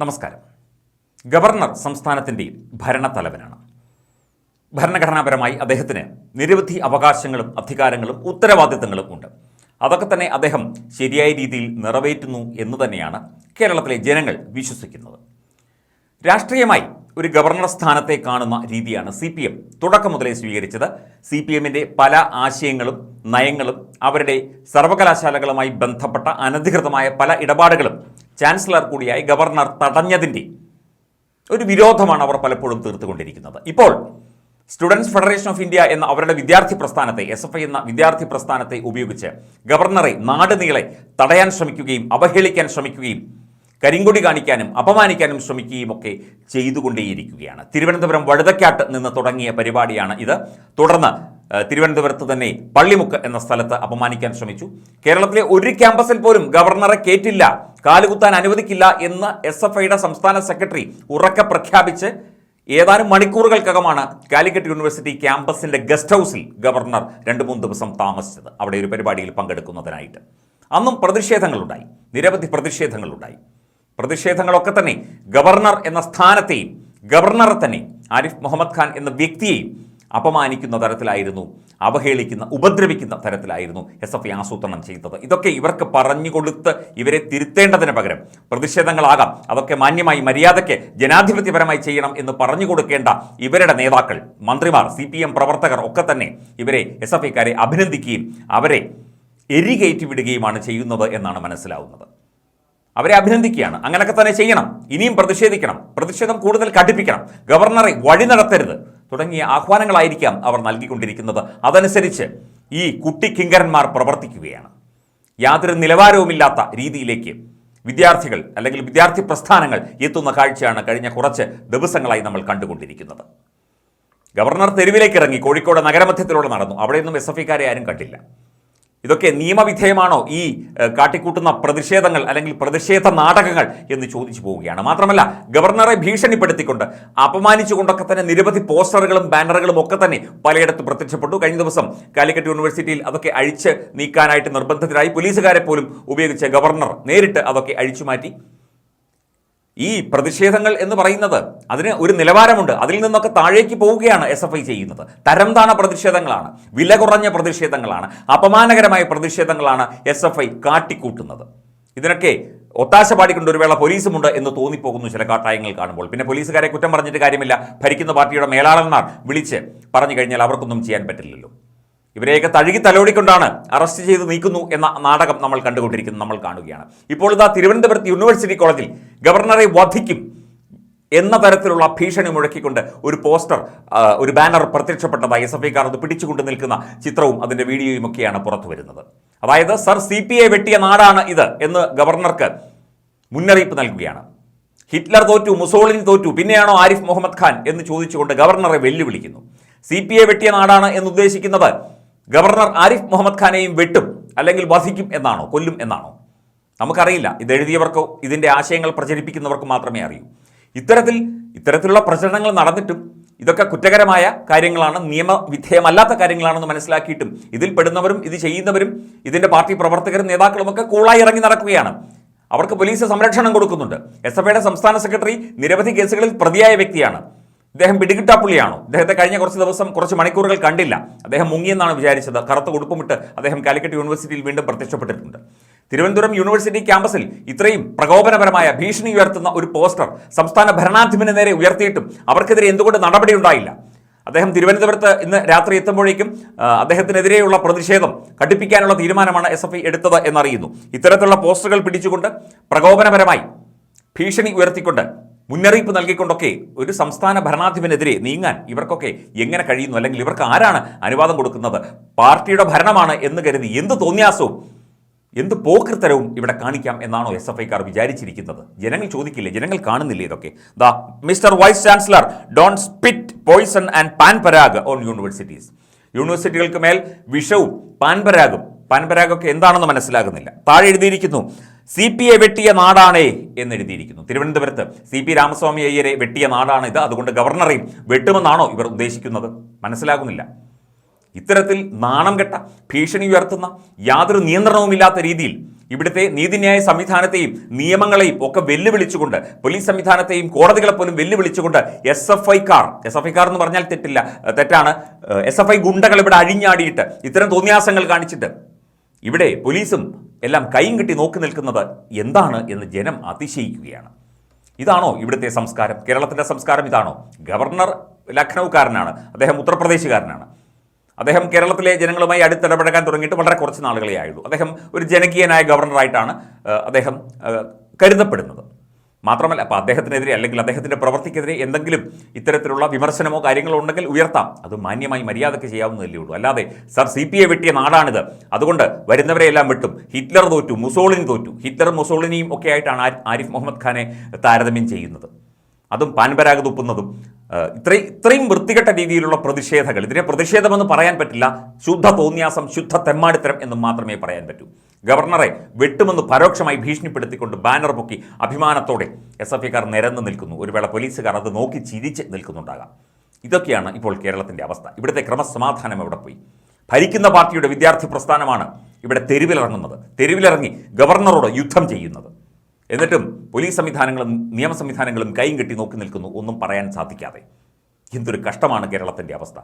നമസ്കാരം. ഗവർണർ സംസ്ഥാനത്തിന്റെ ഭരണത്തലവനാണ്. ഭരണഘടനാപരമായി അദ്ദേഹത്തിന് നിരവധി അവകാശങ്ങളും അധികാരങ്ങളും ഉത്തരവാദിത്തങ്ങളും ഉണ്ട്. അതൊക്കെ തന്നെ അദ്ദേഹം ശരിയായ രീതിയിൽ നിറവേറ്റുന്നു എന്ന് തന്നെയാണ് കേരളത്തിലെ ജനങ്ങൾ വിശ്വസിക്കുന്നത്. രാഷ്ട്രീയമായി ഒരു ഗവർണർ സ്ഥാനത്തെ കാണുന്ന രീതിയാണ് സി പി എം. തുടക്കം മുതലേ സ്വീകരിച്ചത് സി പി എമ്മിന്റെ പല ആശയങ്ങളും നയങ്ങളും അവരുടെ സർവകലാശാലകളുമായി ബന്ധപ്പെട്ട അനധികൃതമായ പല ഇടപാടുകളും ചാൻസലർ കൂടിയായി ഗവർണർ തടഞ്ഞതിന്റെ ഒരു വിരോധമാണ് അവർ പലപ്പോഴും തീർത്തുകൊണ്ടിരിക്കുന്നത്. ഇപ്പോൾ സ്റ്റുഡൻസ് ഫെഡറേഷൻ ഓഫ് ഇന്ത്യ എന്ന അവരുടെ വിദ്യാർത്ഥി പ്രസ്ഥാനത്തെ എസ് എഫ് ഐ എന്ന വിദ്യാർത്ഥി പ്രസ്ഥാനത്തെ ഉപയോഗിച്ച് ഗവർണറെ നാട് നീളെ തടയാൻ ശ്രമിക്കുകയും അവഹേളിക്കാൻ ശ്രമിക്കുകയും കരിങ്കൊടി കാണിക്കാനും അപമാനിക്കാനും ശ്രമിക്കുകയും ഒക്കെ ചെയ്തുകൊണ്ടേയിരിക്കുകയാണ്. തിരുവനന്തപുരം വഴുതക്കാട്ട് നിന്ന് തുടങ്ങിയ പരിപാടിയാണ് ഇത്. തുടർന്ന് തിരുവനന്തപുരത്ത് തന്നെ പള്ളിമുക്ക് എന്ന സ്ഥലത്ത് അപമാനിക്കാൻ ശ്രമിച്ചു. കേരളത്തിലെ ഒരു ക്യാമ്പസിൽ പോലും ഗവർണറെ കേറ്റില്ല കാലുകുത്താൻ അനുവദിക്കില്ല എന്ന് എസ് എഫ് ഐയുടെ സംസ്ഥാന സെക്രട്ടറി ഉറക്കെ പ്രഖ്യാപിച്ച് ഏതാനും മണിക്കൂറുകൾക്കകമാണ് കാലിക്കറ്റ് യൂണിവേഴ്സിറ്റി ക്യാമ്പസിന്റെ ഗസ്റ്റ് ഹൗസിൽ ഗവർണർ രണ്ട് മൂന്ന് ദിവസം താമസിച്ചത്. അവിടെ ഒരു പരിപാടിയിൽ പങ്കെടുക്കുന്നതിനായിട്ട്. അന്നും പ്രതിഷേധങ്ങളുണ്ടായി. നിരവധി പ്രതിഷേധങ്ങളുണ്ടായി. പ്രതിഷേധങ്ങളൊക്കെ തന്നെ ഗവർണർ എന്ന സ്ഥാനത്തെയും ഗവർണറെ തന്നെ ആരിഫ് മുഹമ്മദ് ഖാൻ എന്ന വ്യക്തിയെയും അപമാനിക്കുന്ന തരത്തിലായിരുന്നു അവഹേളിക്കുന്ന ഉപദ്രവിക്കുന്ന തരത്തിലായിരുന്നു എസ് എഫ് ഐ ആസൂത്രണം ചെയ്തത്. ഇതൊക്കെ ഇവർക്ക് പറഞ്ഞു കൊടുത്ത് ഇവരെ തിരുത്തേണ്ടതിന് പകരം പ്രതിഷേധങ്ങളാകാം. അതൊക്കെ മാന്യമായി മര്യാദയ്ക്ക് ജനാധിപത്യപരമായി ചെയ്യണം എന്ന് പറഞ്ഞു കൊടുക്കേണ്ട ഇവരുടെ നേതാക്കൾ മന്ത്രിമാർ സി പ്രവർത്തകർ ഒക്കെ തന്നെ ഇവരെ എസ് എഫ് ഐക്കാരെ അഭിനന്ദിക്കുകയും അവരെ എരികയറ്റി വിടുകയുമാണ് ചെയ്യുന്നത് എന്നാണ് മനസ്സിലാവുന്നത്. അവരെ അഭിനന്ദിക്കുകയാണ്. അങ്ങനെയൊക്കെ തന്നെ ചെയ്യണം. ഇനിയും പ്രതിഷേധിക്കണം. പ്രതിഷേധം കൂടുതൽ കടുപ്പിക്കണം. ഗവർണറെ വഴി നടത്തരുത്. തുടങ്ങിയ ആഹ്വാനങ്ങളായിരിക്കാം അവർ നൽകിക്കൊണ്ടിരിക്കുന്നത്. അതനുസരിച്ച് ഈ കുട്ടി കിങ്കരന്മാർ പ്രവർത്തിക്കുകയാണ്. യാതൊരു നിലവാരവുമില്ലാത്ത രീതിയിലേക്ക് വിദ്യാർത്ഥികൾ അല്ലെങ്കിൽ വിദ്യാർത്ഥി പ്രസ്ഥാനങ്ങൾ എത്തുന്ന കാഴ്ചയാണ് കഴിഞ്ഞ കുറച്ച് ദിവസങ്ങളായി നമ്മൾ കണ്ടുകൊണ്ടിരിക്കുന്നത്. ഗവർണർ തെരുവിലേക്ക് ഇറങ്ങി കോഴിക്കോട് നഗരമധ്യത്തിലൂടെ നടന്നു. അവിടെയൊന്നും എസ് എഫ് ഐക്കാരെ ആരും കണ്ടില്ല. ഇതൊക്കെ നിയമവിധേയമാണോ ഈ കാട്ടിക്കൂട്ടുന്ന പ്രതിഷേധങ്ങൾ അല്ലെങ്കിൽ പ്രതിഷേധ നാടകങ്ങൾ എന്ന് ചോദിച്ചു പോവുകയാണ്. മാത്രമല്ല ഗവർണറെ ഭീഷണിപ്പെടുത്തിക്കൊണ്ട് അപമാനിച്ചുകൊണ്ടൊക്കെ തന്നെ നിരവധി പോസ്റ്ററുകളും ബാനറുകളും ഒക്കെ തന്നെ പലയിടത്ത് പ്രത്യക്ഷപ്പെട്ടു. കഴിഞ്ഞ ദിവസം കാലിക്കറ്റ് യൂണിവേഴ്സിറ്റിയിൽ അതൊക്കെ അഴിച്ച് നീക്കാനായിട്ട് നിർബന്ധത്തിലായി പോലീസുകാരെ പോലും ഉപയോഗിച്ച് ഗവർണർ നേരിട്ട് അതൊക്കെ അഴിച്ചുമാറ്റി ഈ പ്രതിഷേധങ്ങൾ എന്ന് പറയുന്നത് അതിന് ഒരു നിലവാരമുണ്ട്. അതിൽ നിന്നൊക്കെ താഴേക്ക് പോവുകയാണ് എസ് എഫ് ഐ ചെയ്യുന്നത്. തരം താണ പ്രതിഷേധങ്ങളാണ്. വില കുറഞ്ഞ പ്രതിഷേധങ്ങളാണ്. അപമാനകരമായ പ്രതിഷേധങ്ങളാണ് എസ് എഫ് ഐ കാട്ടിക്കൂട്ടുന്നത്. ഇതിനൊക്കെ ഒത്താശ പാടിക്കൊണ്ട് ഒരു വേള പോലീസുമുണ്ട് എന്ന് തോന്നിപ്പോകുന്നു ചില കാട്ടായങ്ങൾ കാണുമ്പോൾ. പിന്നെ പോലീസുകാരെ കുറ്റം പറഞ്ഞിട്ട് കാര്യമില്ല. ഭരിക്കുന്ന പാർട്ടിയുടെ മേലാളന്മാർ വിളിച്ച് പറഞ്ഞു കഴിഞ്ഞാൽ അവർക്കൊന്നും ചെയ്യാൻ പറ്റില്ലല്ലോ. ഇവരെയൊക്കെ തഴുകി തലോടിക്കൊണ്ടാണ് അറസ്റ്റ് ചെയ്ത് നീക്കുന്നു എന്ന നാടകം നമ്മൾ കണ്ടുകൊണ്ടിരിക്കുന്നത് നമ്മൾ കാണുകയാണ്. ഇപ്പോൾ ഇതാ തിരുവനന്തപുരത്ത് യൂണിവേഴ്സിറ്റി കോളേജിൽ ഗവർണറെ വധിക്കും എന്ന തരത്തിലുള്ള ഭീഷണി മുഴക്കിക്കൊണ്ട് ഒരു പോസ്റ്റർ ഒരു ബാനർ പ്രത്യക്ഷപ്പെട്ടതായി എസ് എഫ് ഐക്കാർ അത് പിടിച്ചുകൊണ്ട് നിൽക്കുന്ന ചിത്രവും അതിന്റെ വീഡിയോയും ഒക്കെയാണ് പുറത്തു വരുന്നത്. അതായത് സർ സി പി ഐ വെട്ടിയ നാടാണ് ഇത് എന്ന് ഗവർണർക്ക് മുന്നറിയിപ്പ് നൽകുകയാണ്. ഹിറ്റ്ലർ തോറ്റു മുസോളിനി തോറ്റു പിന്നെയാണോ ആരിഫ് മുഹമ്മദ് ഖാൻ എന്ന് ചോദിച്ചുകൊണ്ട് ഗവർണറെ വെല്ലുവിളിക്കുന്നു. സി പി ഐ വെട്ടിയ നാടാണ് എന്ന് ഉദ്ദേശിക്കുന്നത് ഗവർണർ ആരിഫ് മുഹമ്മദ് ഖാനെയും വെട്ടും അല്ലെങ്കിൽ വധിക്കും എന്നാണോ കൊല്ലും എന്നാണോ? നമുക്കറിയില്ല. ഇത് എഴുതിയവർക്കോ ഇതിന്റെ ആശയങ്ങൾ പ്രചരിപ്പിക്കുന്നവർക്കോ മാത്രമേ അറിയൂ. ഇത്തരത്തിൽ ഇത്തരത്തിലുള്ള പ്രചരണങ്ങൾ നടന്നിട്ടും ഇതൊക്കെ കുറ്റകരമായ കാര്യങ്ങളാണ് നിയമവിധേയമല്ലാത്ത കാര്യങ്ങളാണെന്ന് മനസ്സിലാക്കിയിട്ടും ഇതിൽ പെടുന്നവരും ഇത് ചെയ്യുന്നവരും ഇതിന്റെ പാർട്ടി പ്രവർത്തകരും നേതാക്കളും ഒക്കെ കൂളായി ഇറങ്ങി നടക്കുകയാണ്. അവർക്ക് പോലീസ് സംരക്ഷണം കൊടുക്കുന്നുണ്ട്. എസ് എഫ് സംസ്ഥാന സെക്രട്ടറി നിരവധി കേസുകളിൽ പ്രതിയായ വ്യക്തിയാണ്. ഇദ്ദേഹം പിടികിട്ടാപ്പുള്ളിയാണോ? അദ്ദേഹത്തെ കഴിഞ്ഞ കുറച്ച് ദിവസം കുറച്ച് മണിക്കൂറുകൾ കണ്ടില്ല. അദ്ദേഹം മുങ്ങിയെന്നാണ് വിചാരിച്ചത്. കറുത്ത ഉടുപ്പുമിട്ട് അദ്ദേഹം കാലിക്കറ്റ് യൂണിവേഴ്സിറ്റിയിൽ വീണ്ടും പ്രത്യക്ഷപ്പെട്ടിട്ടുണ്ട്. തിരുവനന്തപുരം യൂണിവേഴ്സിറ്റി ക്യാമ്പസിൽ ഇത്രയും പ്രകോപനപരമായ ഭീഷണി ഉയർത്തുന്ന ഒരു പോസ്റ്റർ സംസ്ഥാന ഭരണാധിപന് നേരെ ഉയർത്തിയിട്ടും അവർക്കെതിരെ എന്തുകൊണ്ട് നടപടി ഉണ്ടായില്ല അദ്ദേഹം തിരുവനന്തപുരത്ത് ഇന്ന് രാത്രി എത്തുമ്പോഴേക്കും അദ്ദേഹത്തിനെതിരെയുള്ള പ്രതിഷേധം കടുപ്പിക്കാനുള്ള തീരുമാനമാണ് എസ് എഫ് ഐ എടുത്തത് എന്നറിയുന്നു. ഇത്തരത്തിലുള്ള പോസ്റ്ററുകൾ പിടിച്ചുകൊണ്ട് പ്രകോപനപരമായി ഭീഷണി ഉയർത്തിക്കൊണ്ട് മുന്നറിയിപ്പ് നൽകിക്കൊണ്ടൊക്കെ ഒരു സംസ്ഥാന ഭരണാധിപനെതിരെ നീങ്ങാൻ ഇവർക്കൊക്കെ എങ്ങനെ കഴിയുന്നു? അല്ലെങ്കിൽ ഇവർക്ക് ആരാണ് അനുവാദം കൊടുക്കുന്നത്? പാർട്ടിയുടെ ഭരണമാണ് എന്ന് കരുതി എന്ത് തോന്നിയാസവും എന്ത് പോക്കൃത്തരവും ഇവിടെ കാണിക്കാം എന്നാണോ എസ് എഫ് ഐക്കാർ വിചാരിച്ചിരിക്കുന്നത്? ജനങ്ങൾ ചോദിക്കില്ലേ? ജനങ്ങൾ കാണുന്നില്ലേ ഇതൊക്കെ? The mister vice chancellor don't spit poison and Pan Parag on universities. യൂണിവേഴ്സിറ്റികൾക്ക് മേൽ വിഷവും പാൻപരാഗും. പാൻപരാഗൊക്കെ എന്താണെന്ന് മനസ്സിലാകുന്നില്ല. താഴെ എഴുതിയിരിക്കുന്നു സി പി ഐ വെട്ടിയ നാടാണേ എന്ന് എഴുതിയിരിക്കുന്നു തിരുവനന്തപുരത്ത് സി പി രാമസ്വാമി അയ്യരെ വെട്ടിയ നാടാണ് ഇത്. അതുകൊണ്ട് ഗവർണറെയും വെട്ടുമെന്നാണോ ഇവർ ഉദ്ദേശിക്കുന്നത്? മനസ്സിലാകുന്നില്ല. ഇത്തരത്തിൽ നാണം കെട്ട ഭീഷണി ഉയർത്തുന്ന യാതൊരു നിയന്ത്രണവുമില്ലാത്ത രീതിയിൽ ഇവിടുത്തെ നീതിന്യായ സംവിധാനത്തെയും നിയമങ്ങളെയും ഒക്കെ വെല്ലുവിളിച്ചുകൊണ്ട് പോലീസ് സംവിധാനത്തെയും കോടതികളെ പോലും വെല്ലുവിളിച്ചുകൊണ്ട് എസ് എഫ് ഐക്കാർ എസ് എഫ് ഐക്കാർ എന്ന് പറഞ്ഞാൽ തെറ്റില്ല തെറ്റാണ് എസ് എഫ് ഐ ഗുണ്ടകൾ ഇവിടെ അഴിഞ്ഞാടിയിട്ട് ഇത്തരം തോന്നിയാസങ്ങൾ കാണിച്ചിട്ട് ഇവിടെ പോലീസും എല്ലാം കൈയും കെട്ടി നോക്കി നിൽക്കുന്നത് എന്താണ് എന്ന് ജനം അതിശയിക്കുകയാണ്. ഇതാണോ ഇവിടുത്തെ സംസ്കാരം? കേരളത്തിന്റെ സംസ്കാരം ഇതാണോ? ഗവർണർ ലഖ്നൌക്കാരനാണ് അദ്ദേഹം ഉത്തർപ്രദേശുകാരനാണ്. അദ്ദേഹം കേരളത്തിലെ ജനങ്ങളുമായി അടുത്തിടപഴകാൻ തുടങ്ങിയിട്ട് വളരെ കുറച്ച് നാളുകളെ ആയുള്ളൂ. അദ്ദേഹം ഒരു ജനകീയനായ ഗവർണറായിട്ടാണ് അദ്ദേഹം കരുതപ്പെടുന്നത്. മാത്രമല്ല അപ്പോൾ അദ്ദേഹത്തിനെതിരെ അല്ലെങ്കിൽ അദ്ദേഹത്തിന്റെ പ്രവർത്തിക്കെതിരെ എന്തെങ്കിലും ഇത്തരത്തിലുള്ള വിമർശനമോ കാര്യങ്ങളോ ഉണ്ടെങ്കിൽ ഉയർത്താം. അത് മാന്യമായി മര്യാദയ്ക്ക് ചെയ്യാവുന്നതല്ലേ ഉള്ളൂ. അല്ലാതെ സർ സി പി എ വെട്ടിയ നാടാണിത്. അതുകൊണ്ട് വരുന്നവരെയെല്ലാം വിട്ടും. ഹിറ്റ്ലർ തോറ്റു മുസോളിനി തോറ്റു. ഹിറ്റ്ലർ മുസോളിനിയും ഒക്കെ ആയിട്ടാണ് ആരിഫ് മുഹമ്മദ് ഖാനെ താരതമ്യം ചെയ്യുന്നത്. അതും പാൻപരാഗ് തുപ്പുന്നതും ഇത്രയും ഇത്രയും വൃത്തികെട്ട രീതിയിലുള്ള പ്രതിഷേധങ്ങൾ ഇതിനെ പ്രതിഷേധമെന്ന് പറയാൻ പറ്റില്ല. ശുദ്ധ തോന്നിയാസം ശുദ്ധ തെമ്മാടിത്തരം എന്നും മാത്രമേ പറയാൻ പറ്റൂ. ഗവർണറെ വെട്ടുമെന്ന് പരോക്ഷമായി ഭീഷണിപ്പെടുത്തിക്കൊണ്ട് ബാനർ പൊക്കി അഭിമാനത്തോടെ എസ് എഫ് ഐക്കാർ നിരന്ന് നിൽക്കുന്നു. ഒരു വേള പോലീസുകാർ അത് നോക്കി ചിരിച്ച് നിൽക്കുന്നുണ്ടാകാം. ഇതൊക്കെയാണ് ഇപ്പോൾ കേരളത്തിന്റെ അവസ്ഥ. ഇവിടുത്തെ ക്രമസമാധാനം എവിടെ പോയി? ഭരിക്കുന്ന പാർട്ടിയുടെ വിദ്യാർത്ഥി പ്രസ്ഥാനമാണ് ഇവിടെ തെരുവിലിറങ്ങുന്നത്. തെരുവിലിറങ്ങി ഗവർണറോട് യുദ്ധം ചെയ്യുന്നത്. എന്നിട്ടും പോലീസ് സംവിധാനങ്ങളും നിയമ സംവിധാനങ്ങളും കൈയും കെട്ടി നോക്കി നിൽക്കുന്നു. ഒന്നും പറയാൻ സാധിക്കാതെ. എന്തൊരു കഷ്ടമാണ് കേരളത്തിന്റെ അവസ്ഥ.